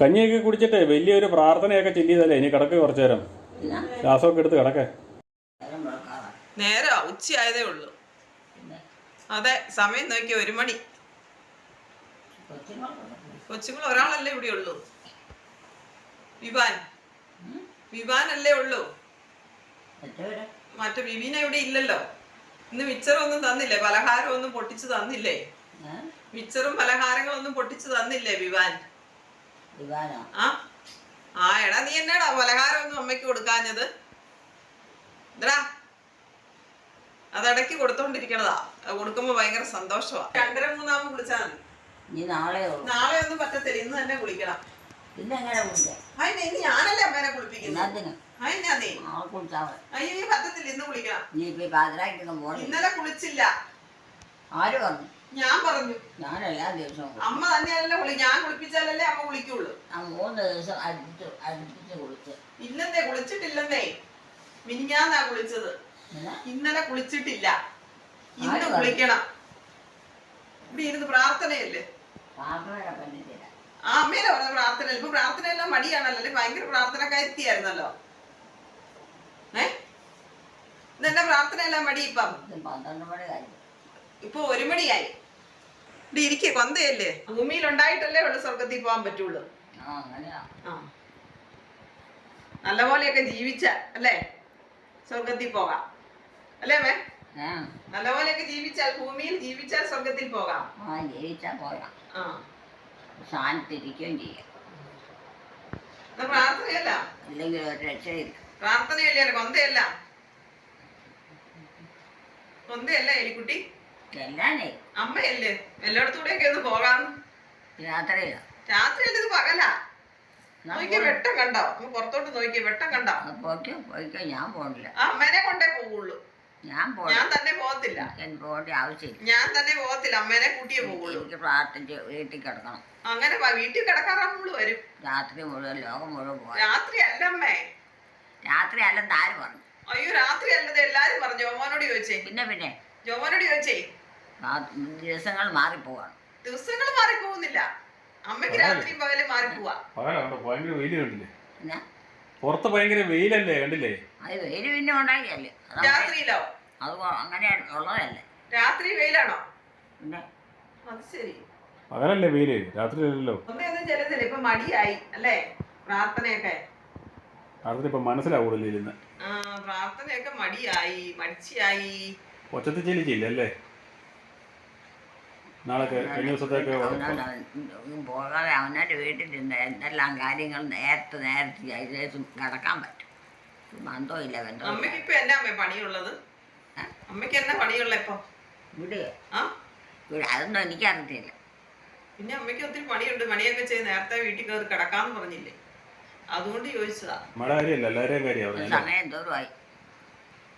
കഞ്ഞിയൊക്കെ കുടിച്ചിട്ട് വലിയൊരു പ്രാർത്ഥനയൊക്കെ ചെല്ലിയതല്ലേ ഇനി കിടക്ക് കുറച്ചു നേരം രാസമൊക്കെ എടുത്ത് കിടക്കേ. നേരോ ഉച്ചയായതേ ഉള്ളൂ. അതെ സമയം നോക്കി ഒരു മണി. കൊച്ചുങ്ങൾ ഒരാളല്ലേ ഇവിടെ ഉള്ളൂ? വിവാൻ. വിവാൻ അല്ലേ ഉള്ളൂ? മറ്റേ വിവീന ഇവിടെ ഇല്ലല്ലോ. ഇന്ന് മിച്ചറൊന്നും തന്നില്ലേ? പലഹാരം ഒന്നും പൊട്ടിച്ചു തന്നില്ലേ? മിച്ചറും പലഹാരങ്ങളൊന്നും പൊട്ടിച്ചു തന്നില്ലേ വിവാൻ? ആ ആ എടാ നീ എന്നാടാ പലഹാരം ഒന്നും അമ്മയ്ക്ക് കൊടുക്കാഞ്ഞത്? അത് അതടക്കി കൊടുത്തോണ്ടിരിക്കണതാ. കൊടുക്കുമ്പോ ഭയങ്കര സന്തോഷമാ രണ്ടര മൂന്നാമത് വിളിച്ചാ മതി. നാളെ നാളെ ഒന്നും പറ്റത്തില്ല ഇന്ന് തന്നെ കുളിക്കണം. ഞാനല്ലേ അമ്മേനെ കുളിപ്പിക്കുന്നത് അയ്യോ പറ്റത്തില്ല ഇന്ന് കുളിക്കണം. ഇന്നലെ കുളിച്ചില്ല. ആര് പറഞ്ഞു ഞാൻ പറഞ്ഞു ഞാൻ എല്ലാ ദിവസവും കുളിക്കും. അമ്മ തന്നെയല്ലേ കുളി ഞാൻ കുളിപ്പിച്ചാലല്ലേ അമ്മ കുളിക്കുള്ളൂ. ഞാൻ മൂന്ന് ദിവസം അടുപ്പിച്ച് അടുപ്പിച്ച് കുളിച്ച്. ഇല്ലെന്നേ കുളിച്ചിട്ടില്ലെന്നേ. മിനിഞ്ഞാന്നാ കുളിച്ചത്. പിന്നെ ഇന്നലെ കുളിച്ചിട്ടില്ല. ഇന്ന് ആര് പറഞ്ഞു? കുളിക്കണം. ഇവിടെ ഇരുന്ന് പ്രാർത്ഥനയല്ലേ? പ്രാർത്ഥനയുടെ പറ്റില്ല ആ അമ്മയിലെ പറഞ്ഞ പ്രാർത്ഥന ഇപ്പൊ പ്രാർത്ഥനയെല്ലാം മടിയാണല്ലോ. അല്ലെ? ഭയങ്കര പ്രാർത്ഥനക്കാരുത്തിയായിരുന്നല്ലോ. ഏ? ഇതെന്നെ പ്രാർത്ഥനയെല്ലാം മടി ഇപ്പം? ഇത് പന്ത്രണ്ട് മണി കഴിഞ്ഞു. ഇപ്പൊ ഒരു മണിയായി. ഇവിടെ ഇരിക്കേ കൊന്തയല്ലേ? ഭൂമിയിൽ ഉണ്ടായിട്ടല്ലേ ഉള്ള സ്വർഗത്തിൽ പോകാൻ പറ്റുള്ളൂ. നല്ല പോലെയൊക്കെ ആ. നല്ലപോലെയൊക്കെ ജീവിച്ച അല്ലേ? സ്വർഗത്തിൽ പോകാം. അല്ലേ മേ? നല്ല പോലെയൊക്കെ ജീവിച്ചാൽ ഭൂമിയിൽ ജീവിച്ചാൽ സ്വർഗത്തിൽ പോകാം. ആ പോകാം സ്ഥാനത്തിരിക്കുകയും ചെയ്യാം. പ്രാർത്ഥനയല്ല? അല്ലെങ്കിൽ ഒരു രക്ഷയില്ല. പ്രാർത്ഥനയല്ലേ കൊന്തയല്ല? കൊന്തയല്ല എലിക്കുട്ടി? എല്ലാനേ അമ്മയല്ലേ എല്ലായിടത്തൂടെയൊക്കെ ഒന്ന് പോകാം. രാത്രിയില്ല? രാത്രിയല്ല ഇത് പകലാ? നോക്കിയ വെട്ടം കണ്ടോ? ഒന്ന് പുറത്തോട്ട് നോക്കിയ വെട്ടം കണ്ടോ? പോയിക്കോ ഞാൻ പോണില്ല. ആ അമ്മേനെ കൊണ്ടേ പോവുള്ളൂ. ഞാൻ ഞാൻ തന്നെ പോകത്തില്ല. എനിക്ക് പോകേണ്ട ആവശ്യമില്ല. ഞാൻ തന്നെ പോകത്തില്ല അമ്മേനെ കൂട്ടിയേ എനിക്ക് പ്രാർത്ഥിച്ച് വീട്ടിൽ കിടക്കണം. അങ്ങനെ വീട്ടിൽ കിടക്കാറാകുമ്പോൾ വരും. രാത്രി മുഴുവൻ ലോകം മുഴുവൻ പോകാം രാത്രി അല്ല അമ്മേ. രാത്രി അല്ലെന്ന് ആര് പറഞ്ഞു? അയ്യോ രാത്രി അല്ലത് എല്ലാരും പറഞ്ഞു. ജോമോനോട് ചോദിച്ചേ. പിന്നെ പിന്നെ. ജോമോനോട് ചോദിച്ചേ. രാ- ദിവസങ്ങൾ മാറിപ്പോവാണ്. ദിവസങ്ങൾ മാറിപ്പോകുന്നില്ല അമ്മയ്ക്ക് രാത്രിയും പകലും മാറിപ്പോവാ. പകലുണ്ട് ഭയങ്കര വെയിൽ കണ്ടില്ലേ? പുറത്ത് ഭയങ്കര വെയിലല്ലേ കണ്ടില്ലേ? അത് വെയിൽ പിന്നെ ഉണ്ടാക്കിയല്ലേ. അത് രാത്രിയിലോ? അത് അങ്ങനെ ഉള്ളതല്ലേ. രാത്രി വെയിലാണോ? അത് ശരി. പകലല്ലേ വെയിൽ? രാത്രിയിലല്ലോ ചെല്ലുന്നില്ല ഇപ്പൊ മടിയായി അല്ലേ? പ്രാർത്ഥനയൊക്കെ. ഇപ്പൊ മനസ്സിലാവൂടല്ലേ പ്രാർത്ഥനയൊക്കെ മടിയായി മടിച്ചിയായി. ഒച്ചത്തിൽ ചെല്ലിച്ചില്ല അല്ലേ? നാളൊക്കെ കഴിഞ്ഞ ദിവസത്തേക്ക് അവൻ പോകാതെ അവനവന്റെ വീട്ടിൽ നിന്ന് എന്തെല്ലാം കാര്യങ്ങൾ നേരത്തെ നേരത്തെ ചെയ്തേച്ചും കിടക്കാൻ പറ്റും. ഇല്ല ബന്ധവും അമ്മയ്ക്ക് ഇപ്പൊ എന്നാ അമ്മ പണിയുള്ളത്? അമ്മയ്ക്ക് എന്നാ പണിയുള്ള ഇപ്പൊ? ഇവിടെ അതൊന്നും എനിക്കറിയത്തില്ല. പിന്നെ അമ്മയ്ക്ക് ഒത്തിരി പണിയുണ്ട്. പണിയൊക്കെ ചെയ്ത് നേരത്തെ വീട്ടിൽ കയറി കിടക്കാന്ന് പറഞ്ഞില്ലേ? അതുകൊണ്ട് ചോദിച്ചതാ. സമയം എന്തോരമായി.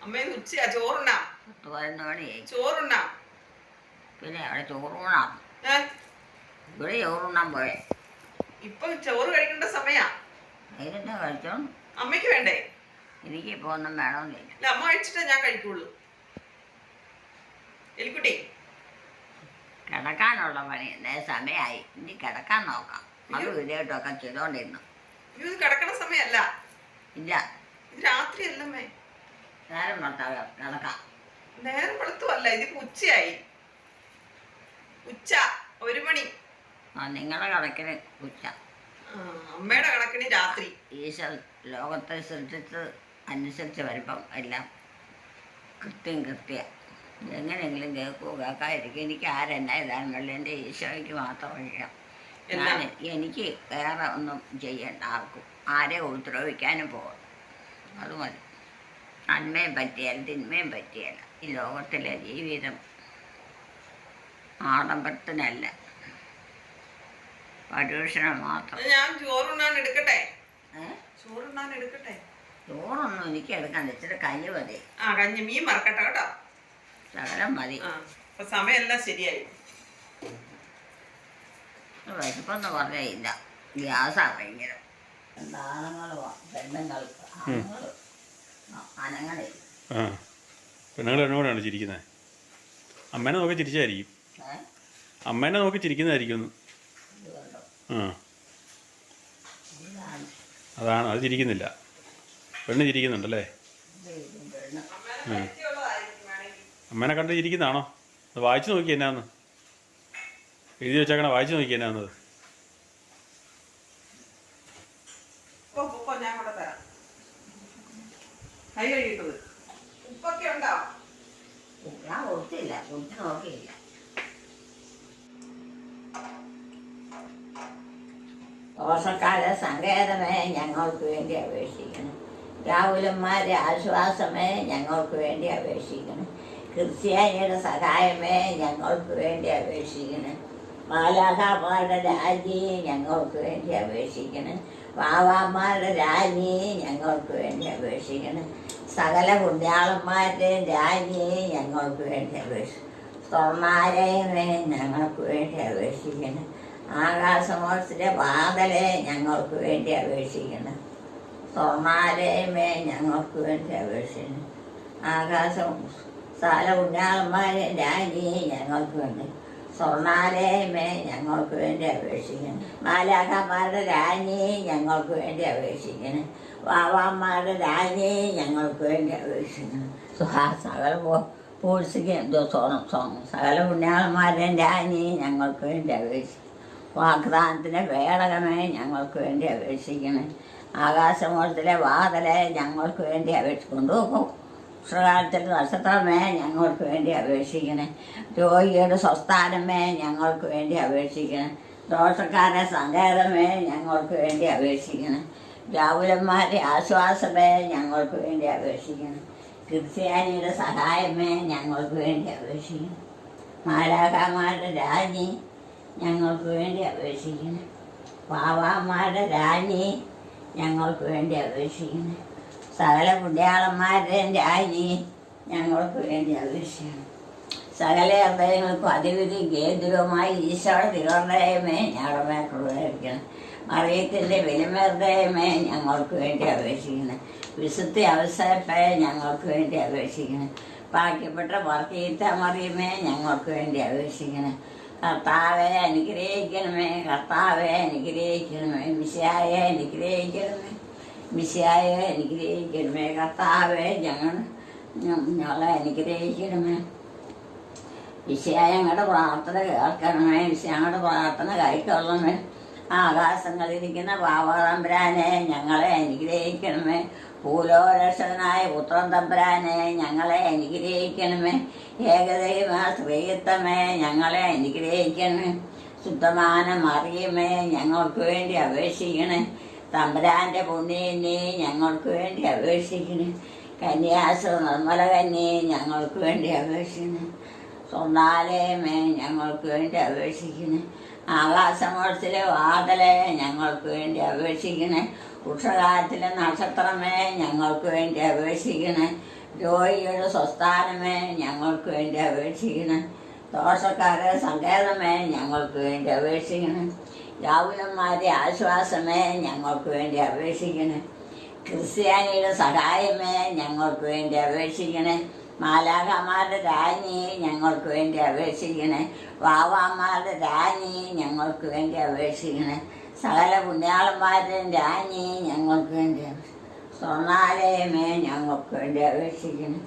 അമ്മയെ ഉച്ചയാ. ചോറുണ്ണാം. പത്ത് പതിനൊന്ന് മണിയായി ചോറുണ്ണാം. പിന്നെ അവിടെ ചോറൂണാം ഇവിടെ ചോറുണ്ണാൻ പോയെ. ഇപ്പൊ ചോറ് കഴിക്കേണ്ട സമയാ. അതിനെന്താ കഴിച്ചോ അമ്മയ്ക്ക് വേണ്ടേ? എനിക്ക് ഇപ്പൊ ഒന്നും വേണമെന്നില്ല. ഇല്ല അമ്മ കഴിച്ചിട്ടേ ഞാൻ കഴിക്കുള്ളൂ. എലിക്കുട്ടി. കിടക്കാനുള്ള പണി. സമയമായി ഇനി കിടക്കാൻ നോക്കാം. അത് വീഡിയോട്ടൊക്കെ ചെയ്തോണ്ടിരുന്നു. ഇത് കിടക്കണ സമയല്ല. ഇല്ല. ഇത് രാത്രി അല്ലേ നേരം ഭർത്താവ് കിടക്കാം. നേരം വെളുത്തുമല്ല ഇത് ഉച്ചയായി. ഉച്ച ഒരു മണി. ആ നിങ്ങളുടെ കണക്കിന് ഉച്ച. അമ്മയുടെ കണക്കിന് രാത്രി. ഈശ്വർ ലോകത്തെ സൃഷ്ടിച്ച് അനുസരിച്ച് വരുമ്പം എല്ലാം കൃത്യം കൃത്യ. എങ്ങനെയെങ്കിലും കേൾക്കുമോ കേൾക്കാതിരിക്കും. എനിക്ക് ആരെന്നാ ഇതാണെന്നുള്ള എന്റെ ഈശോയ്ക്ക് മാത്രം അറിയാം ഞാൻ എനിക്ക് വേറെ ഒന്നും ചെയ്യേണ്ട ആർക്കും. ആരെ ഉപദ്രവിക്കാനും പോകണം അത് മതി. നന്മയും പറ്റിയാൽ തിന്മയും പറ്റിയല്ല ഈ ലോകത്തിലെ ജീവിതം ആഡംബരത്തിനല്ല. പരൂഷണം മാത്രം. ഞാൻ ചോറുണ്ണാൻ എടുക്കട്ടെ? ചോറുണ്ണാൻ എടുക്കട്ടെ? ചോറൊന്നും എനിക്ക് എടുക്കാൻ ഇച്ചിരി കഞ്ഞി മതി. ആ കഞ്ഞി മീൻ മറക്കട്ടെ കേട്ടോ. ശകലം മതി. സമയമെല്ലാം ശരിയായി. വിശപ്പെന്ന് പറഞ്ഞില്ല ഗ്യാസാ ഭയങ്കര. ആണുങ്ങൾ പെണ്ണുങ്ങൾ. ആണുങ്ങൾ അനങ്ങളില്ല ആ. പെണ്ണുങ്ങൾ എന്നോടാണ് ചിരിക്കുന്നത്? അമ്മേനെ നോക്കി ചിരിച്ചായിരിക്കും. അമ്മേനെ നോക്കി ചിരിക്കുന്നതായിരിക്കും ഒന്ന്. ആ. അതാണ് അത് ചിരിക്കുന്നില്ല. പെണ്ണ് ചിരിക്കുന്നുണ്ടല്ലേ? അമ്മേനെ കണ്ട് ചിരിക്കുന്നതാണോ? അത് വായിച്ചു നോക്കി എന്നാന്ന്. എഴുതി വെച്ചേക്കണ വായിച്ചു നോക്കി എന്നാന്നത് ഉപ്പൊ ഉപ്പൊ ഞാൻ കൂടെ തരാം. കൈ കഴുകിട്ടത് ഉപ്പൊക്കെ ഉണ്ടോ ഞാൻ കുട്ടി നോക്കിയില്ല ദോഷക്കാല സങ്കേതമേ ഞങ്ങൾക്ക് വേണ്ടി അപേക്ഷിക്കണം. രാഹുലന്മാരെ ആശ്വാസമേ ഞങ്ങൾക്ക് വേണ്ടി അപേക്ഷിക്കണം. ക്രിസ്ത്യാനിയുടെ സഹായമേ ഞങ്ങൾക്ക് വേണ്ടി അപേക്ഷിക്കണം. മാലാഖാമാരുടെ രാജി ഞങ്ങൾക്ക് വേണ്ടി അപേക്ഷിക്കണം. വാവാമാരുടെ രാജി ഞങ്ങൾക്ക് വേണ്ടി അപേക്ഷിക്കണം. സകല പുണ്യാളന്മാരുടെയും രാജ്യേയും ഞങ്ങൾക്ക് വേണ്ടി അപേക്ഷിക്കണം സ്വർണാലയമേ ഞങ്ങൾക്ക് വേണ്ടി അപേക്ഷിക്കണം ആകാശമോഷത്തിന്റെ വാതലെ ഞങ്ങൾക്ക് വേണ്ടി അപേക്ഷിക്കണം സ്വർണാലയമേ ഞങ്ങൾക്ക് വേണ്ടി അപേക്ഷിക്കണം ആകാശം സകല ഉണ്ണാളന്മാരെ രാജ്യേയും ഞങ്ങൾക്ക് വേണ്ടി സ്വർണാലയമേ ഞങ്ങൾക്ക് വേണ്ടി അപേക്ഷിക്കണം മാലാഖമാരുടെ രാജ്ഞിയെയും ഞങ്ങൾക്ക് വേണ്ടി അപേക്ഷിക്കണം വാവാന്മാരുടെ രാജയെ ഞങ്ങൾക്ക് വേണ്ടി അപേക്ഷിക്കണം സകല പൂഴ്ചയ്ക്ക് സകല പുണ്യാളന്മാരുടെയും രാജയെ ഞങ്ങൾക്ക് വേണ്ടി അപേക്ഷിക്കണം വാഗ്ദാനത്തിന്റെ വേടകമേ ഞങ്ങൾക്ക് വേണ്ടി അപേക്ഷിക്കണേ ആകാശമോളത്തിലെ വാതലെ ഞങ്ങൾക്ക് വേണ്ടി അപേക്ഷിക്കൊണ്ടു ഉഷകാലത്തിൽ നക്ഷത്രമേ ഞങ്ങൾക്ക് വേണ്ടി അപേക്ഷിക്കണേ രോഗിയുടെ സ്വസ്ഥാനമേ ഞങ്ങൾക്ക് വേണ്ടി അപേക്ഷിക്കണേ ദോഷക്കാരെ സങ്കേതമേ ഞങ്ങൾക്ക് വേണ്ടി അപേക്ഷിക്കണം രാവുലന്മാരുടെ ആശ്വാസമേ ഞങ്ങൾക്ക് വേണ്ടി അപേക്ഷിക്കണം. ക്രിസ്ത്യാനിയുടെ സഹായമേ ഞങ്ങൾക്ക് വേണ്ടി അപേക്ഷിക്കണം. മാലാഖാമാരുടെ രാജി ഞങ്ങൾക്ക് വേണ്ടി അപേക്ഷിക്കണം. പാവാമാരുടെ രാജി ഞങ്ങൾക്ക് വേണ്ടി അപേക്ഷിക്കണം. സകല പുണ്യാളന്മാരുടെയും രാജി ഞങ്ങൾക്ക് വേണ്ടി അപേക്ഷിക്കണം. സകല ഹൃദയങ്ങൾക്കും അതിവിധി കേന്ദ്രവുമായി ഈശോയുടെ തിരുവനന്തപുരമേ ഞങ്ങളുടെ മേൽ മറിയത്തിന്റെ വിലമഹൃദയമേ ഞങ്ങൾക്ക് വേണ്ടി അപേക്ഷിക്കണം വിശുദ്ധി അവസരപ്പയ ഞങ്ങൾക്ക് വേണ്ടി അപേക്ഷിക്കണം ബാക്കിപ്പെട്ട വർക്കീത്ത മറിയമേ ഞങ്ങൾക്ക് വേണ്ടി അപേക്ഷിക്കണം കർത്താവെ അനുഗ്രഹിക്കണമേ കർത്താവെ അനുഗ്രഹിക്കണമേ മിശായെ അനുഗ്രഹിക്കണമേ മിശായെ അനുഗ്രഹിക്കണമേ കർത്താവെ ഞങ്ങൾ ഞങ്ങളെ അനുഗ്രഹിക്കണമേ. വിഷയ ഞങ്ങളുടെ പ്രാർത്ഥന കേൾക്കണമേ വിഷയ ഞങ്ങളുടെ പ്രാർത്ഥന കൈക്കൊള്ളണമേ. ആകാശങ്ങളിരിക്കുന്ന പാവതമ്പുരാനെ ഞങ്ങളെ അനുഗ്രഹിക്കണമേ. ഭൂലോരക്ഷകനായ പുത്രൻ തമ്പുരാനെ ഞങ്ങളെ അനുഗ്രഹിക്കണമേ. ഏകദൈവ സ്ത്രീത്വമേ ഞങ്ങളെ അനുഗ്രഹിക്കണമേ. ശുദ്ധമാന മറിയമേ ഞങ്ങൾക്ക് വേണ്ടി അപേക്ഷിക്കണേ. തമ്പ്രാന്റെ പുണ്യനെ ഞങ്ങൾക്ക് വേണ്ടി അപേക്ഷിക്കണേ. കന്യാസ നിർമ്മല കന്യെ ഞങ്ങൾക്ക് വേണ്ടി അപേക്ഷിക്കണേ. സ്വർണാലയമേ ഞങ്ങൾക്ക് വേണ്ടി അപേക്ഷിക്കണേ. ആകാശമോളത്തിലെ വാതലെ ഞങ്ങൾക്ക് വേണ്ടി അപേക്ഷിക്കണേ. ഉഷകാലത്തിലെ നക്ഷത്രമേ ഞങ്ങൾക്ക് വേണ്ടി അപേക്ഷിക്കണേ. രോഗിയുടെ സ്വസ്ഥാനമേ ഞങ്ങൾക്ക് വേണ്ടി അപേക്ഷിക്കണേ. ദോഷക്കാരെ സങ്കേതമേ ഞങ്ങൾക്ക് വേണ്ടി അപേക്ഷിക്കണേ. രാവുലന്മാരുടെ ആശ്വാസമേ ഞങ്ങൾക്ക് വേണ്ടി അപേക്ഷിക്കണേ. ക്രിസ്ത്യാനിയുടെ സഹായമേ ഞങ്ങൾക്ക് വേണ്ടി അപേക്ഷിക്കണേ. മാലാഖമാരുടെ രാജ്ഞി ഞങ്ങൾക്ക് വേണ്ടി അപേക്ഷിക്കണേ. വാവാമാരുടെ രാജ്ഞി ഞങ്ങൾക്ക് വേണ്ടി അപേക്ഷിക്കണേ. സകല പുണ്യാളന്മാരുടെയും രാജ്ഞി ഞങ്ങൾക്ക് വേണ്ടി സ്വർണാലയമേ ഞങ്ങൾക്ക് വേണ്ടി അപേക്ഷിക്കണേ.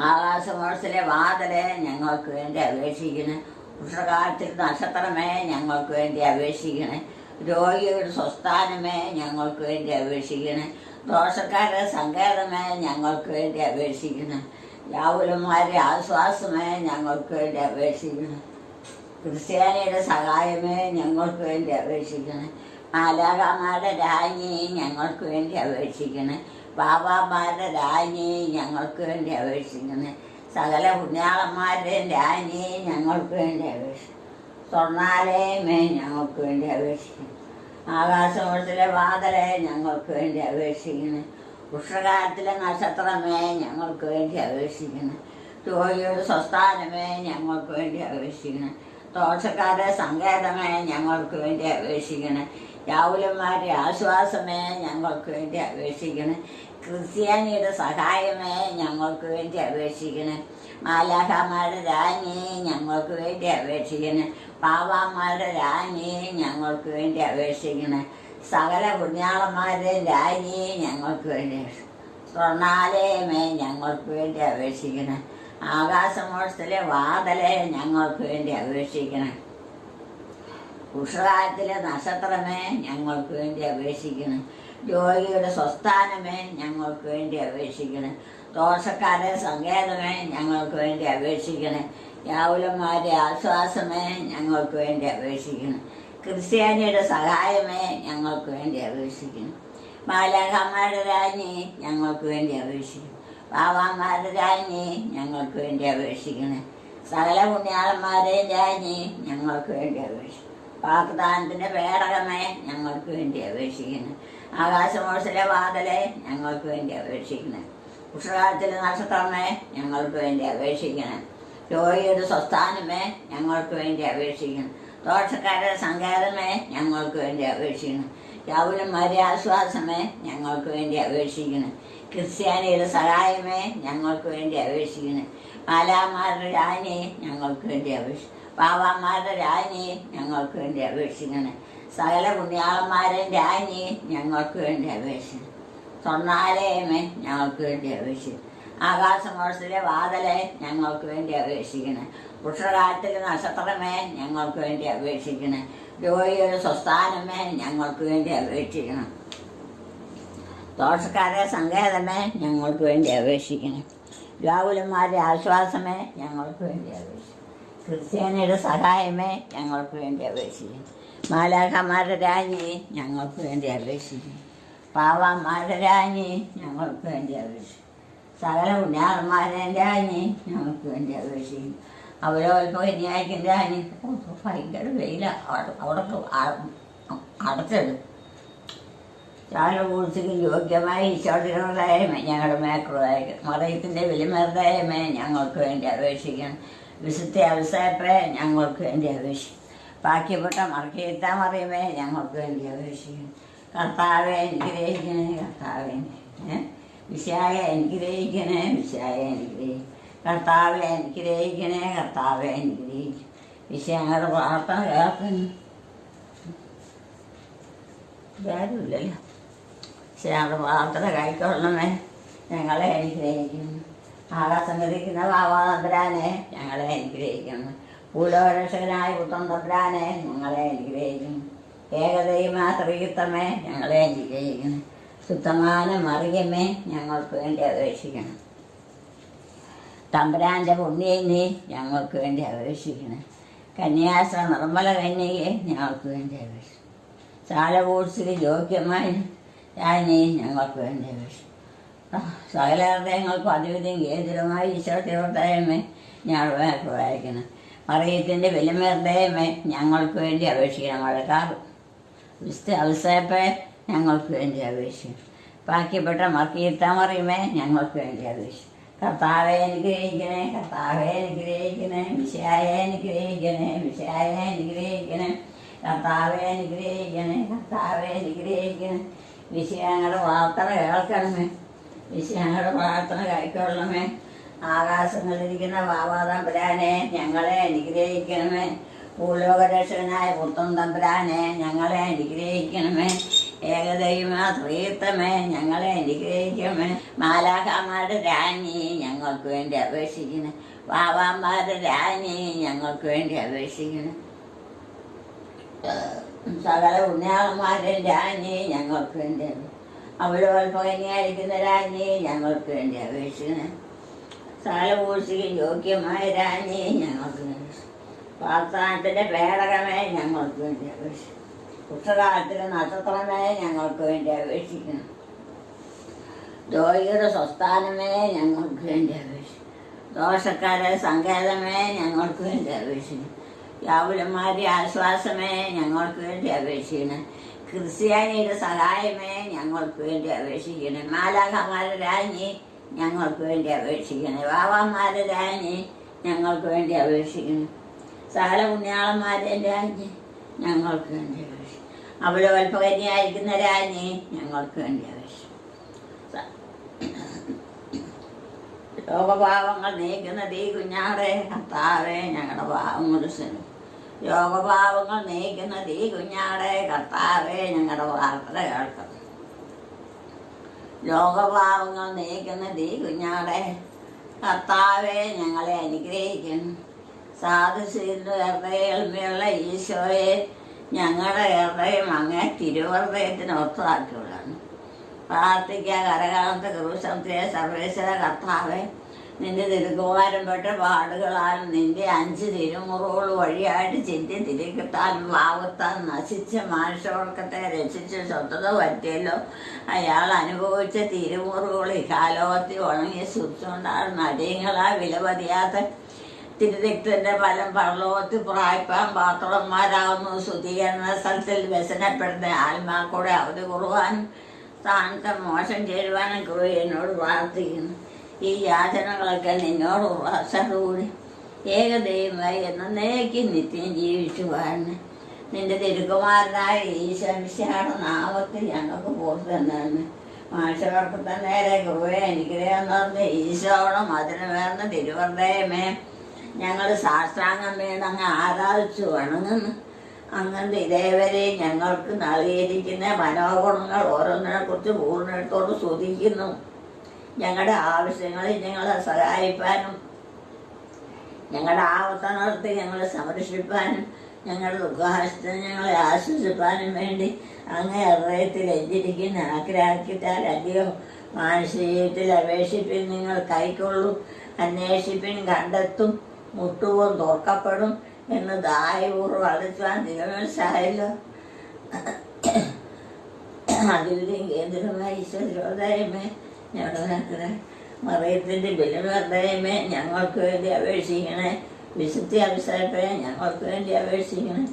ആകാശമോളത്തിലെ വാതലെ ഞങ്ങൾക്ക് വേണ്ടി അപേക്ഷിക്കണേ. ഉഷകാലത്തിൽ നക്ഷത്രമേ ഞങ്ങൾക്ക് വേണ്ടി അപേക്ഷിക്കണേ. രോഗിയുടെ സ്വസ്ഥാനമേ ഞങ്ങൾക്ക് വേണ്ടി അപേക്ഷിക്കണേ. ദോഷക്കാരുടെ സങ്കേതമേ ഞങ്ങൾക്ക് വേണ്ടി അപേക്ഷിക്കണം യാവുലന്മാരെ ആശ്വാസമേ ഞങ്ങൾക്ക് വേണ്ടി അപേക്ഷിക്കണം ക്രിസ്ത്യാനിയുടെ സഹായമേ ഞങ്ങൾക്ക് വേണ്ടി അപേക്ഷിക്കണേ മാലാകമാരുടെ രാജ്ഞി ഞങ്ങൾക്ക് വേണ്ടി അപേക്ഷിക്കണേ ബാബാമാരുടെ രാജ്ഞി ഞങ്ങൾക്ക് വേണ്ടി അപേക്ഷിക്കണേ സകല പുണ്യാളന്മാരുടെയും രാജ്ഞി ഞങ്ങൾക്ക് വേണ്ടി അപേക്ഷിക്കണം സ്വർണാലയമേ ഞങ്ങൾക്ക് വേണ്ടി അപേക്ഷിക്കണം ആകാശമോളത്തിലെ വാതലെ ഞങ്ങൾക്ക് വേണ്ടി അപേക്ഷിക്കണേ ഉഷ്ണകാലത്തിലെ നക്ഷത്രമേ ഞങ്ങൾക്ക് വേണ്ടി അപേക്ഷിക്കണം ജോലിയുടെ സ്വസ്ഥാനമേ ഞങ്ങൾക്ക് വേണ്ടി അപേക്ഷിക്കണം ദോഷക്കാരെ സങ്കേതമേ ഞങ്ങൾക്ക് വേണ്ടി അപേക്ഷിക്കണം രാവുലന്മാരുടെ ആശ്വാസമേ ഞങ്ങൾക്ക് വേണ്ടി അപേക്ഷിക്കണം ക്രിസ്ത്യാനിയുടെ സഹായമേ ഞങ്ങൾക്ക് വേണ്ടി അപേക്ഷിക്കണം മാലാഖാമാരുടെ രാജ്ഞി ഞങ്ങൾക്ക് വേണ്ടി അപേക്ഷിക്കണേ. പാവാമാരുടെ രാജ്ഞി ഞങ്ങൾക്ക് വേണ്ടി അപേക്ഷിക്കണേ. സകല പുണ്യാളന്മാരുടെ രാജ്ഞിയെ ഞങ്ങൾക്ക് വേണ്ടി സ്വർണാലയമേ ഞങ്ങൾക്ക് വേണ്ടി അപേക്ഷിക്കണേ. ആകാശമോഷത്തിലെ വാതലെ ഞങ്ങൾക്ക് വേണ്ടി അപേക്ഷിക്കണേ. ഉഷറായത്തിലെ നക്ഷത്രമേ ഞങ്ങൾക്ക് വേണ്ടി അപേക്ഷിക്കണം. ജോലിയുടെ സ്വസ്ഥാനമേ ഞങ്ങൾക്ക് വേണ്ടി അപേക്ഷിക്കണം. ദോഷക്കാരെ സങ്കേതമേ ഞങ്ങൾക്ക് വേണ്ടി അപേക്ഷിക്കണേ. യാവുലന്മാരെ ആശ്വാസമേ ഞങ്ങൾക്ക് വേണ്ടി അപേക്ഷിക്കണം. ക്രിസ്ത്യാനിയുടെ സഹായമേ ഞങ്ങൾക്ക് വേണ്ടി അപേക്ഷിക്കണം. മാലാഖമാരുടെ രാജ്ഞി ഞങ്ങൾക്ക് വേണ്ടി അപേക്ഷിക്കണം. പാവാന്മാരുടെ രാജ്ഞി ഞങ്ങൾക്ക് വേണ്ടി അപേക്ഷിക്കണേ. സകല പുണ്യാളന്മാരെയും രാജ്ഞി ഞങ്ങൾക്ക് വേണ്ടി അപേക്ഷിക്കണം. വാഗ്ദാനത്തിന്റെ പേടകമേ ഞങ്ങൾക്ക് വേണ്ടി അപേക്ഷിക്കണം. ആകാശമോഷത്തിലെ വാതലെ ഞങ്ങൾക്ക് വേണ്ടി അപേക്ഷിക്കണം. ഉഷകാലത്തിലെ നക്ഷത്രമേ ഞങ്ങൾക്ക് വേണ്ടി അപേക്ഷിക്കണം. രോഗിയുടെ സ്വസ്ഥാനമേ ഞങ്ങൾക്ക് വേണ്ടി അപേക്ഷിക്കണം. ദോഷക്കാരുടെ സങ്കേതമേ ഞങ്ങൾക്ക് വേണ്ടി അപേക്ഷിക്കണം. രാവിലെ ആശ്വാസമേ ഞങ്ങൾക്ക് വേണ്ടി അപേക്ഷിക്കണം. ക്രിസ്ത്യാനിയുടെ സഹായമേ ഞങ്ങൾക്ക് വേണ്ടി അപേക്ഷിക്കണം. പാലാമാരുടെ രാജ്ഞി ഞങ്ങൾക്ക് വേണ്ടി അപേക്ഷിക്കണം. പാവാമാരുടെ രാജ്ഞി ഞങ്ങൾക്ക് വേണ്ടി അപേക്ഷിക്കണം. സകല പുണ്യാളന്മാരുടെ രാജ്ഞി ഞങ്ങൾക്ക് വേണ്ടി അപേക്ഷിക്കണം. സ്വർണാലയമേ ഞങ്ങൾക്ക് വേണ്ടി അപേക്ഷിക്കണം ആകാശമോഷത്തിലെ വാതലെ ഞങ്ങൾക്ക് വേണ്ടി അപേക്ഷിക്കണേ. വൃക്ഷകാലത്തിലെ നക്ഷത്രമേ ഞങ്ങൾക്ക് വേണ്ടി അപേക്ഷിക്കണേ. ജോലിയുടെ സ്വസ്ഥാനമേ ഞങ്ങൾക്ക് വേണ്ടി അപേക്ഷിക്കണം. ദോഷക്കാരെ സങ്കേതമേ ഞങ്ങൾക്ക് വേണ്ടി അപേക്ഷിക്കണം. രാഹുലന്മാരുടെ ആശ്വാസമേ ഞങ്ങൾക്ക് വേണ്ടി അപേക്ഷിക്കണം. ക്രിസ്ത്യാനിയുടെ സഹായമേ ഞങ്ങൾക്ക് വേണ്ടി അപേക്ഷിക്കണം. മാലാഖമാരുടെ രാജ്ഞിയെ ഞങ്ങൾക്ക് വേണ്ടി അപേക്ഷിക്കണം. രാജ്ഞി ഞങ്ങൾക്ക് വേണ്ടി അപേക്ഷിക്കും സകല പുണ്യാളന്മാരുടെ ആഞ്ഞി ഞങ്ങൾക്ക് വേണ്ടി അപേക്ഷിക്കും അവരോൽപ്പകന്യായിക്കും രാജ്ഞി ആഞ്ഞി ഭയങ്കര വെയില. അവിടെ അടച്ചത് ചാല കൂടുതലും യോഗ്യമായി ഈശോടിനുള്ളതായമേ ഞങ്ങളുടെ മേക്കുള്ളതായിരിക്കും മറയത്തിന്റെ വിലമേറുതായമേ ഞങ്ങൾക്ക് വേണ്ടി അപേക്ഷിക്കണം വിശുദ്ധ അവസരപ്പേ ഞങ്ങൾക്ക് വേണ്ടി അപേക്ഷിക്കും ബാക്കിപ്പെട്ട മറക്കീത്താ മറിയമേ ഞങ്ങൾക്ക് വേണ്ടി അപേക്ഷിക്കണം കർത്താവെ അനുഗ്രഹിക്കണേ കർത്താവെ? വിശാഖ അനുഗ്രഹിക്കണേ വിശാഖ അനുഗ്രഹിക്കും കർത്താവെ അനുഗ്രഹിക്കണേ കർത്താവെ അനുഗ്രഹിക്കും വിശാഖയുടെ പ്രാർത്ഥന കേൾക്കുന്നു. ഇതാരുമില്ലല്ലോ. വിശാഖയുടെ പ്രാർത്ഥന കൈക്കൊള്ളണമേ. ഞങ്ങളെ അനുഗ്രഹിക്കുന്നു. ആകാശം കരിക്കുന്ന ബാബാതമ്പുരാനെ ഞങ്ങളെ അനുഗ്രഹിക്കുന്നു. ഭൂലോരക്ഷകനായ പുത്തൻ തമ്പുരാനെ ഞങ്ങളെ അനുഗ്രഹിക്കുന്നു. ഏകദൈവ ത്രിയുത്തമേ ഞങ്ങളെ അനുഗ്രഹിക്കുന്നു ശുദ്ധമാന മറിയമേ ഞങ്ങൾക്ക് വേണ്ടി അപേക്ഷിക്കണം. തമ്പുരാന്റെ പുണ്യനെ ഞങ്ങൾക്ക് വേണ്ടി അപേക്ഷിക്കണം. കന്യാസ നിർമ്മല കന്യകയെ ഞങ്ങൾക്ക് വേണ്ടി അപേക്ഷിക്കണം. ചാലകൂട്സിൽ യോഗ്യമായ ഞാനേ ഞങ്ങൾക്ക് വേണ്ടി അപേക്ഷിക്കും സകല ഹൃദയങ്ങൾക്കും അതിവിധം കേന്ദ്രമായി ഈശോ തീർത്തയമേ ഞങ്ങൾ വായിക്കണം. മറിയത്തിന്റെ വിലമേർദയമേ ഞങ്ങൾക്ക് വേണ്ടി അപേക്ഷിക്കണം മഴക്കാറ് വിശുദ്ധ അവസരപ്പെ ഞങ്ങൾക്ക് വേണ്ടി അപേക്ഷിക്കും ബാക്കിപ്പെട്ട മറിയത്താമറിയുമേ ഞങ്ങൾക്ക് വേണ്ടി അപേക്ഷിക്കും കർത്താവെ അനുഗ്രഹിക്കണേ കർത്താവെ അനുഗ്രഹിക്കണേ വിശായ അനുഗ്രഹിക്കണേ വിശായ അനുഗ്രഹിക്കണേ. കർത്താവെ അനുഗ്രഹിക്കണേ കർത്താവെ അനുഗ്രഹിക്കണേ. വിഷയങ്ങളുടെ വാർത്തകൾ കേൾക്കണമേ. വിഷയങ്ങളുടെ പ്രാർത്ഥന കൈക്കൊള്ളണമേ ആകാശങ്ങളിലിരിക്കുന്ന ബാബാതമ്പുരാനെ ഞങ്ങളെ അനുഗ്രഹിക്കണമേ. ഭൂലോകരക്ഷകനായ പുത്തൻ തമ്പുരാനെ ഞങ്ങളെ അനുഗ്രഹിക്കണമേ. ഏകദൈവ ശ്രീത്തമേ ഞങ്ങളെ അനുഗ്രഹിക്കണമേ. മാലാഖാമാരുടെ രാജ്ഞി ഞങ്ങൾക്ക് വേണ്ടി അപേക്ഷിക്കണം. വാവാമാരുടെ രാജ്ഞി ഞങ്ങൾക്ക് വേണ്ടി അപേക്ഷിക്കണം. സകല പുണ്യാളന്മാരുടെ രാജ്ഞി ഞങ്ങൾക്ക് വേണ്ടി അവലോൽപകനിയായിരിക്കുന്ന രാജ്ഞി ഞങ്ങൾക്ക് വേണ്ടി അപേക്ഷിക്കണം. സകല പൂഷിക്ക് യോഗ്യമായ രാജ്ഞി ഞങ്ങൾക്ക് പ്രാർത്ഥനത്തിന്റെ പേടകമേ ഞങ്ങൾക്ക് വേണ്ടി അപേക്ഷിക്കുന്നു പുസ്തകാലത്തിലെ നക്ഷത്രമേ ഞങ്ങൾക്ക് വേണ്ടി അപേക്ഷിക്കണം. രോഗിയുടെ സ്വസ്ഥാനമേ ഞങ്ങൾക്ക് വേണ്ടി അപേക്ഷിക്കുന്നു ദോഷക്കാരെ സങ്കേതമേ ഞങ്ങൾക്ക് വേണ്ടി അപേക്ഷിക്കണം. യാവുലന്മാരുടെ ആശ്വാസമേ ഞങ്ങൾക്ക് വേണ്ടി അപേക്ഷിക്കണം. ക്രിസ്ത്യാനിയുടെ സഹായമേ ഞങ്ങൾക്ക് വേണ്ടി അപേക്ഷിക്കണം. മാലാഖമാരുടെ രാജ്ഞി ഞങ്ങൾക്ക് വേണ്ടി അപേക്ഷിക്കണം. വാവാന്മാരുടെ രാജ്ഞി ഞങ്ങൾക്ക് വേണ്ടി അപേക്ഷിക്കണം. സകല പുണ്യാളന്മാരുടെ രാജ്ഞി ഞങ്ങൾക്ക് വേണ്ടി അപേക്ഷിക്കണം അവൾ വൽപ്പകന്യായിരിക്കുന്ന രാജ്ഞി ഞങ്ങൾക്ക് വേണ്ടി അപേക്ഷിക്കും ലോകപാവങ്ങൾ നീക്കുന്ന തീ കുഞ്ഞാറേ കർത്താവേ ഞങ്ങളുടെ പാവം മുരുസനും യോഗഭാവങ്ങൾ നീക്കുന്ന തീ കുഞ്ഞാടെ കർത്താവേ ഞങ്ങളുടെ പ്രാർത്ഥന കേൾക്കണം ലോകഭാവങ്ങൾ നീക്കുന്ന തീ കുഞ്ഞാടെ കർത്താവെ ഞങ്ങളെ അനുഗ്രഹിക്കുന്നു. സാധുശീലിന്റെ ഹൃദയമുള്ള ഈശോയെ ഞങ്ങളുടെ ഹൃദയം അങ്ങേ തിരുഹൃദയത്തിന് ഒത്തതാക്കിയുള്ളതാണ് പ്രാർത്ഥിക്കുക കരകാലത്ത് ക്രൂശത്തിലെ സർവേശ്വര കർത്താവെ നിന്റെ തിരുക്കുമാരൻ പെട്ട പാടുകളാൽ നിന്റെ അഞ്ച് തിരുമുറുകൾ വഴിയായിട്ട് ചിന്തി തിരികത്താൽ ഭാവത്താൽ നശിച്ച മനുഷ്യവർക്കത്തെ രക്ഷിച്ച് സ്വത്തത പറ്റിയല്ലോ. അയാൾ അനുഭവിച്ച തിരുമുറുകൾ ഇഹാലോകത്തിൽ ഉണങ്ങിയ ഉണങ്ങി ശുദ്ധമുണ്ടാകുന്ന അടിയങ്ങളാ വിലപതിയാത്ത തിരുരക്തന്റെ ഫലം പരലോകത്തിൽ പ്രായപ്പാൻ പാത്രന്മാരാകുന്നു. ശുദ്ധീകരണ സ്ഥലത്തിൽ വ്യസനപ്പെടുന്ന ആത്മാക്കൂടെ അവധി കുറുവാനും സ്ഥാനത്തെ മോശം ചേരുവാനും എന്നോട് പ്രാർത്ഥിക്കുന്നു. ഈ യാചനകളൊക്കെ നിന്നോട് ഉറച്ചോടുകൂടി ഏകദൈവമായി എന്നേക്ക് നിത്യം ജീവിച്ചു വാഴണേ നിന്റെ തിരുക്കുമാരനായ ഈശ്വരയുടെ നാമത്തിൽ ഞങ്ങൾക്ക് പൂർത്തി തന്നെയാണ് മനുഷ്യർക്ക് തന്നെ കൃപയെ തന്ന് ഈശോണം അതിന് വേണ്ട തിരുവൃതയമേ ഞങ്ങൾ സാഷ്ടാംഗം അങ്ങ് ആരാധിച്ചു വണങ്ങുന്നു അങ്ങനെ ഇതേവരെ ഞങ്ങൾക്ക് നൽകിയിരിക്കുന്ന മനോഗുണങ്ങൾ ഓരോന്നിനെ കുറിച്ച് പൂർണത്തോട് സ്തുതിക്കുന്നു. ഞങ്ങളുടെ ആവശ്യങ്ങളിൽ ഞങ്ങളെ സഹായിപ്പാനും ഞങ്ങളുടെ ആവർത്തനത്തെ ഞങ്ങളെ സംരക്ഷിപ്പാനും ഞങ്ങളുടെ ദുഃഖാശത്തെ ഞങ്ങളെ ആശ്വസിപ്പാനും വേണ്ടി അങ്ങേ ഹൃദയത്തിൽ എഞ്ചിരിക്കുന്ന ആഗ്രഹിച്ചാൽ അധികം മാനസികത്തിൽ അപേക്ഷിപ്പിൻ നിങ്ങൾ കൈക്കൊള്ളും അന്വേഷിപ്പിൻ കണ്ടെത്തും. മുട്ടുവും തുറക്കപ്പെടും എന്ന് ദായപൂർവം അളിച്ചാൻ ദൈവമനസ്സായല്ലോ അതിലും കേന്ദ്രമായി ഈശ്വരോദയമേ ഞങ്ങളുടെ മറിയത്തിന്റെ ബലിമർദ്ദയമേ ഞങ്ങൾക്ക് വേണ്ടി അപേക്ഷിക്കണേ. വിശുദ്ധി അവസരപ്പേ ഞങ്ങൾക്ക് വേണ്ടി അപേക്ഷിക്കണേ.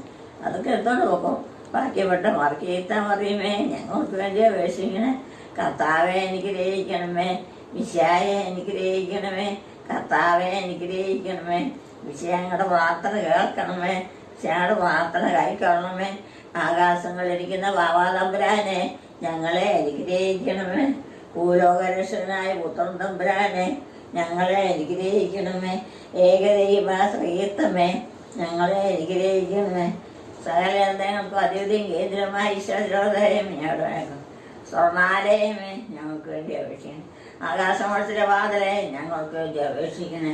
അതൊക്കെ എടുത്തോണ്ട് പോകും ബാക്കിപ്പെട്ട മറക്കീത്ത മറിയുമേ ഞങ്ങൾക്ക് വേണ്ടി അപേക്ഷിക്കണേ. കർത്താവെ എനിക്ക് ഗ്രഹിക്കണമേ. വിശായെ എനിക്ക് ഗ്രഹിക്കണമേ. കർത്താവെ അനുഗ്രഹിക്കണമേ. ഗ്രഹിക്കണമേ വിഷയങ്ങളുടെ പ്രാർത്ഥന കേൾക്കണമേ. വിഷയങ്ങളുടെ പ്രാർത്ഥന കൈക്കൊള്ളണമേ. ആകാശങ്ങളിരിക്കുന്ന ബാബാതമ്പുരാനെ ഞങ്ങളെ അനുഗ്രഹിക്കണമേ. ഭൂലോകരക്ഷനായ പുത്രൻ തമ്പുരാനെ ഞങ്ങളെ അനുഗ്രഹിക്കണമേ. ഏകദൈവ ശ്രീത്തമേ ഞങ്ങളെ അനുഗ്രഹിക്കണമേ. സകല എന്തെങ്കിലും അതിഥിയും കേന്ദ്രമായി ഈശ്വരോദയം ഞങ്ങളുടെ സ്വർണാലയമേ ഞങ്ങൾക്ക് വേണ്ടി അപേക്ഷിക്കണം ആകാശമത്സര വാതിലെ ഞങ്ങൾക്ക് വേണ്ടി അപേക്ഷിക്കണേ.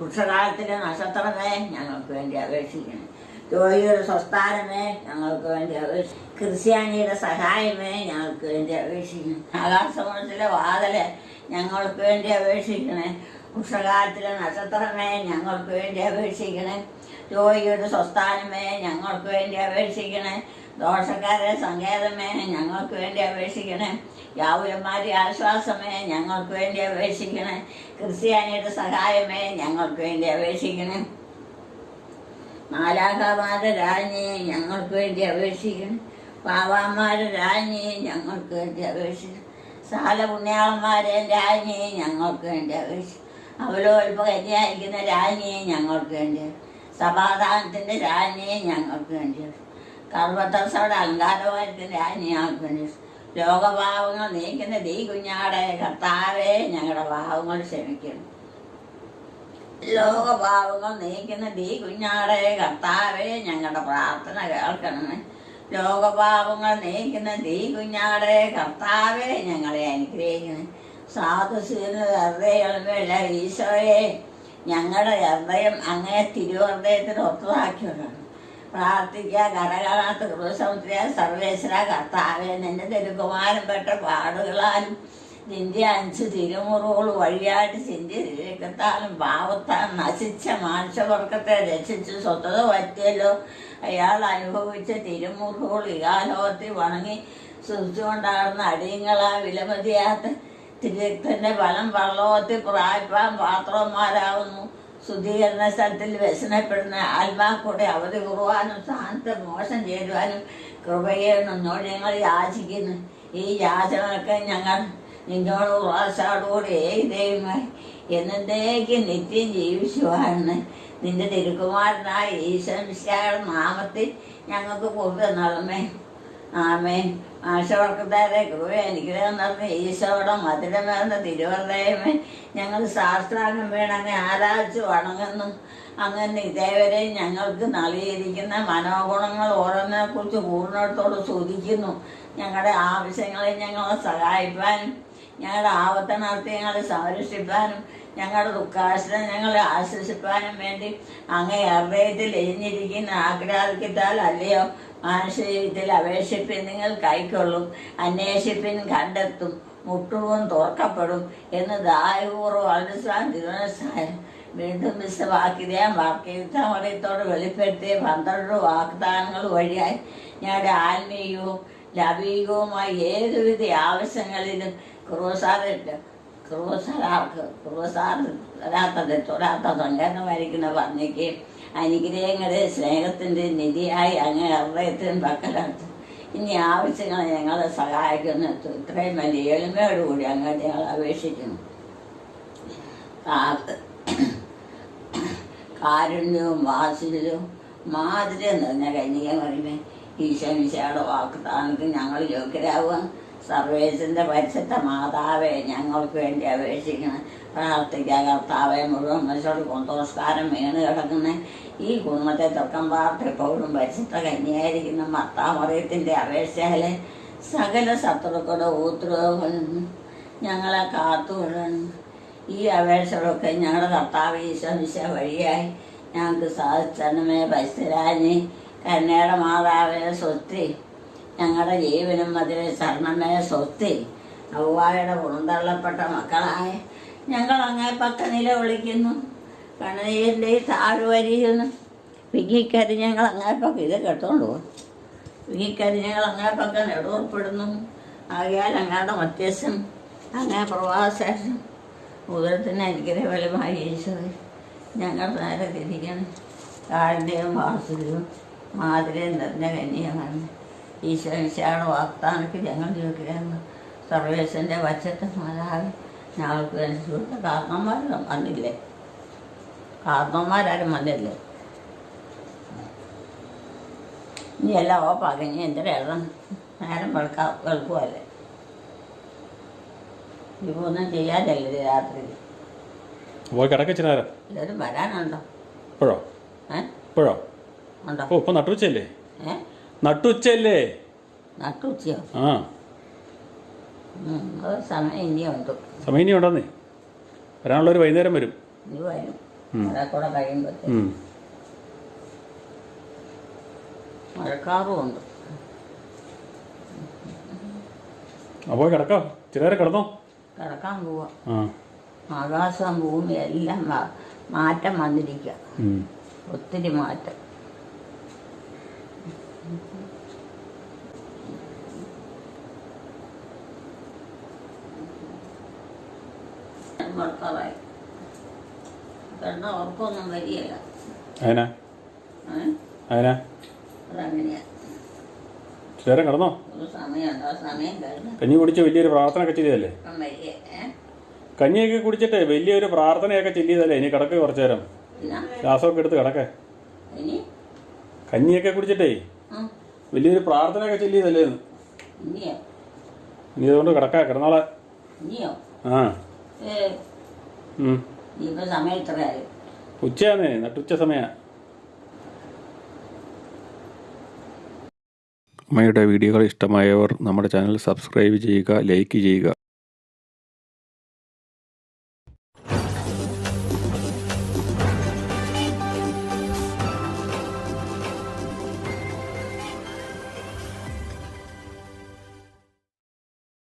വൃക്ഷകാലത്തിലെ നക്ഷത്രമേ ഞങ്ങൾക്ക് വേണ്ടി അപേക്ഷിക്കണേ. ജോലിയുടെ സ്വസ്ഥാനമേ ഞങ്ങൾക്ക് വേണ്ടി അപേക്ഷിക്കും ക്രിസ്ത്യാനിയുടെ സഹായമേ ഞങ്ങൾക്ക് വേണ്ടി അപേക്ഷിക്കണം. ആകാശമത്സര വാതിലെ ഞങ്ങൾക്ക് വേണ്ടി അപേക്ഷിക്കണേ. വൃക്ഷകാലത്തിലെ നക്ഷത്രമേ ഞങ്ങൾക്ക് വേണ്ടി അപേക്ഷിക്കണേ. ജോലിയുടെ സ്വസ്ഥാനമേ ഞങ്ങൾക്ക് വേണ്ടി അപേക്ഷിക്കണേ. ദോഷക്കാരെ സങ്കേതമേ ഞങ്ങൾക്ക് വേണ്ടി അപേക്ഷിക്കണേ. യാവുരന്മാരെ ആശ്വാസമേ ഞങ്ങൾക്ക് വേണ്ടി അപേക്ഷിക്കണേ. ക്രിസ്ത്യാനിയുടെ സഹായമേ ഞങ്ങൾക്ക് വേണ്ടി അപേക്ഷിക്കണേ. മാലാഖമാരുടെ രാജ്ഞിയെ ഞങ്ങൾക്ക് വേണ്ടി അപേക്ഷിക്കണം. പാവാന്മാരുടെ രാജ്ഞിയെ ഞങ്ങൾക്ക് വേണ്ടി അപേക്ഷിക്കണം. സാല പുണ്യാളന്മാരെ രാജ്ഞിയെ ഞങ്ങൾക്ക് വേണ്ടി അപേക്ഷിക്കും അവലോൽപ്പ കന്യായിരിക്കുന്ന രാജ്ഞിയെ ഞങ്ങൾക്ക് വേണ്ടി സമാധാനത്തിന്റെ രാജ്ഞിയെ ഞങ്ങൾക്ക് വേണ്ടി കർമ്മത്തസയുടെ ഞങ്ങൾക്ക് വേണ്ടി ലോകഭാവങ്ങൾ നീക്കുന്ന ദീ കുഞ്ഞാടെ കർത്താവെ ഞങ്ങളുടെ ഭാവങ്ങൾ ക്ഷമിക്കണം. ലോകഭാവങ്ങൾ നീക്കുന്ന ദീ കുഞ്ഞാടെ കർത്താവെ ഞങ്ങളുടെ പ്രാർത്ഥന കേൾക്കണമേ. ലോകഭാവങ്ങൾ നീക്കുന്ന ദീ കുഞ്ഞാടെ കർത്താവെ ഞങ്ങളെ അനുഗ്രഹിക്കണേ സാധുശീല ഹൃദയങ്ങളുമല്ല ഈശോയെ ഞങ്ങളുടെ ഹൃദയം അങ്ങേ തിരുഹൃദയത്തിന് ഒത്തുവാക്കിയതാണ് പ്രാർത്ഥിക്കുക കരകാലത്ത് കൃതസമുദ്ര സർവേശ്വര കർത്താവെ. നിന്റെ തിരുകുമാരം പെട്ട പാടുകളാലും നിന്റെ അഞ്ച് തിരുമുറുകൾ വഴിയായിട്ട് ചിന്തി തിരക്കത്താലും പാവത്താൽ നശിച്ച മാനുഷവർഗത്തെ രക്ഷിച്ച് സ്വത്തത പറ്റിയല്ലോ. അയാൾ അനുഭവിച്ച തിരുമുറുകൾ ഇകാലോകത്തിൽ വണങ്ങി സൂക്ഷിച്ചുകൊണ്ടാകുന്ന അടിയങ്ങളാ വിലമതിയാത്ത തിരക്തന്റെ ഫലം വള്ളോകത്തിൽ പ്രായപ്പാൻ പാത്രന്മാരാകുന്നു ശുദ്ധീകരണ സ്ഥലത്തിൽ വ്യസനപ്പെടുന്ന ആത്മാക്കൂടെ അവധി കുറുവാനും സ്ഥാനത്ത് മോശം ചേരുവാനും കൃപയെ നിന്നോട് ഞങ്ങൾ യാചിക്കുന്നു. ഈ യാചനകൾക്ക് ഞങ്ങൾ നിന്നോട് ഉറാശോടുകൂടി ഏകദൈവമായി എന്നേക്ക് നിത്യം ജീവിച്ചുവാണ് നിന്റെ തിരുക്കുമാരനായ ഈശ്വരയുടെ നാമത്തിൽ ഞങ്ങൾക്ക് നടമേ ആമേ ആശവർക്കത്താരെ കൃപ അനുഗ്രഹം നിറഞ്ഞ ഈശോയുടെ മധുരമേർന്ന തിരുവല്ലയമേ. ഞങ്ങൾ ശാസ്ത്രാംഗം വീണങ്ങെ ആരാധിച്ചു വണങ്ങുന്നു. അങ്ങനെ ഇതേവരെ ഞങ്ങൾക്ക് നൽകിയിരിക്കുന്ന മനോഗുണങ്ങൾ ഓരോന്നിനെ കുറിച്ച് പൂർണത്തോട് സ്തുതിക്കുന്നു ഞങ്ങളുടെ ആവശ്യങ്ങളെ ഞങ്ങളെ സഹായിപ്പാനും ഞങ്ങളുടെ ആവർത്തനാർത്ഥ്യങ്ങളെ സംരക്ഷിപ്പാനും ഞങ്ങളുടെ ദുഃഖാശ്രം ഞങ്ങളെ ആശ്വസിപ്പാനും വേണ്ടി അങ്ങേ അഭയത്തിൽ എരിഞ്ഞിരിക്കുന്ന ആഗ്രഹിക്കത്താൽ അല്ലയോ? മാനുഷികത്തിൽ അപേക്ഷിപ്പിൻ നിങ്ങൾ കൈക്കൊള്ളും അന്വേഷിപ്പിൻ കണ്ടെത്തും മുട്ടുവും തോർക്കപ്പെടും എന്ന് ദായപൂർവം അൽസാൻ ദിവസം വീണ്ടും വിശവാക്കിതയാൻ വാക്യത്തോട് വെളിപ്പെടുത്തിയ പന്ത്രണ്ട് വാഗ്ദാനങ്ങൾ വഴിയായി ഞങ്ങളുടെ ആത്മീയവും ലൗകികവുമായ ഏതുവിധ ആവശ്യങ്ങളിലും ക്രൂസാറിട്ട് ക്രൂസരാർക്ക് ക്രൂസാർ തരാത്തത് തൊടാത്ത സങ്കരണമായിരിക്കുന്ന പറഞ്ഞേക്കുകയും അനുഗ്രഹങ്ങളെ സ്നേഹത്തിന്റെ നിധിയായി അങ്ങ് ഹൃദയത്തിന് പക്കലാക്കും ഇനി ആവശ്യങ്ങൾ ഞങ്ങളെ സഹായിക്കുന്നു ഇത്രയും വലിയ എളിമയോടുകൂടി അങ്ങ് ഞങ്ങൾ അപേക്ഷിക്കുന്നു കാരുണ്യവും കാരുണ്യവും മാതിരി എന്ന് നിറഞ്ഞ കന്യക ഈശോ മിശയുടെ വാക്കുതാനത്തിന് ഞങ്ങൾ യോഗ്യരാവുക സർവേശന്റെ പരിശുദ്ധ മാതാവെ ഞങ്ങൾക്ക് വേണ്ടി അപേക്ഷിക്കണം പ്രാർത്ഥിക്കുക കർത്താവെ മുഴുവൻ മനുഷ്യരോട് കൊന്തോസ്കാരം വീണ് കിടക്കുന്ന ഈ കുടുംബത്തെ തൊക്കം പാർത്ത് എപ്പോഴും പരിശുദ്ധ കന്യായിരിക്കുന്ന മർത്താമറിയത്തിന്റെ അപേക്ഷയിലെ സകല ശത്രുക്കളുടെ ഊത്രവും ഞങ്ങളെ കാത്തുകൊള്ളണം ഈ അപേക്ഷകളൊക്കെ ഞങ്ങളുടെ കർത്താവ് ഈശ്വമിശ വഴിയായി ഞങ്ങൾക്ക് സാധിച്ചണമേ പരിസ്ഥിരാജി കന്നയുടെ മാതാവിനെ സ്വസ്തി ഞങ്ങളുടെ ജീവനും അതിലെ ശരണമേ സ്വത്തി ഔവായുടെ പുറന്തള്ളപ്പെട്ട മക്കളായ ഞങ്ങൾ അങ്ങേ പക്ക നില വിളിക്കുന്നു കണ്ണീരിന്റെ താഴ്വരിയെന്ന് വിങ്ങിക്കരി ഞങ്ങൾ അങ്ങേ പക്ക ഇത് കേട്ടോണ്ട്? പോകും വിങ്ങിക്കരി ഞങ്ങൾ അങ്ങേ പക്ക നെടുവർപ്പെടുന്നു ആകയാൽ അങ്ങയുടെ മധ്യസ്ഥം അങ്ങേ പ്രവാസം ഉദരത്തിന് അനുഗ്രഹഫലമായി ഈശോയെ. ഞങ്ങൾ നേരെ തിരിക്കണം കാരുണ്യവും വാത്സല്യവും മാതിരിയും നിറഞ്ഞ കന്യമാണ് ഈശോയുടെ വാഗ്ദാനത്തിൽ ഞങ്ങൾ യോഗ്യരാണ് സർവേശന്റെ വശത്ത് മാതാവ് ഞങ്ങൾക്ക് അനുസരിച്ച കാരണന്മാരും വന്നില്ലേ? കാരണന്മാരാരും വന്നില്ലേ? ഇനി എല്ലാം ഓപ്പാക്കി ഇനി എന്റെ എഴുതണം നേരം വെളുക്കാ വെളുക്കുമല്ലേ ഇപ്പൊ ഒന്നും ചെയ്യാനല്ലേ രാത്രി. പോയി കിടക്കച്ചിനാരം? എല്ലാവരും വരാനുണ്ടോ? ഇപ്പോഴോ? ഏ? ഇപ്പോഴോ? ഉണ്ടോ? ഇപ്പൊ നട്ടുവച്ചല്ലേ ഏ? നട്ടുച്ചയല്ലേ? നട്ടുച്ചയോ? ആ. സമയം ഇനിയുണ്ട്. സമയം ഇനി ഉണ്ടെന്നേ വരാനുള്ളൊരു വൈകുന്നേരം വരും. അപ്പോ വരും. കഴിയുമ്പോഴത്തേക്ക്. ഉം. അപ്പോൾ കിടക്കാം? ചിലരെ കിടന്നോ? കിടക്കാൻ പോവാം. ആ. ആകാശം ഭൂമി എല്ലാം മാ- മാറ്റം വന്നിരിക്കുക ഉം. ഒത്തിരി മാറ്റം മഴക്കാറായി കിടന്ന ഉറക്കമൊന്നും വരികയില്ല. അതിനാ? അതിനാ അതങ്ങനെയാ. ചിലരെ കിടന്നോ? കഞ്ഞി കുടിച്ച് വലിയൊരു പ്രാർത്ഥന ഒക്കെ ചെയ്തതല്ലേ കഞ്ഞിയൊക്കെ കുടിച്ചിട്ട് വലിയൊരു പ്രാർത്ഥനയൊക്കെ ചെല്ലിയതല്ലേ? ഇനി കിടക്ക് കുറച്ചു നേരം. ശ്വാസമൊക്കെ എടുത്ത് കിടക്കേ. കഞ്ഞിയൊക്കെ കുടിച്ചിട്ടേ വലിയൊരു പ്രാർത്ഥനയൊക്കെ ചെല്ലിയതല്ലേ? ഇനി അതുകൊണ്ട് കിടക്കാ കിടന്നാളെ. ആ. സമയം ഇത്രയായി. ഉച്ചയാന്നേ നട്ടുച്ച സമയ. അമ്മയുടെ വീഡിയോകൾ ഇഷ്ടമായവർ നമ്മുടെ ചാനൽ സബ്സ്ക്രൈബ് ചെയ്യുക ലൈക്ക് ചെയ്യുക.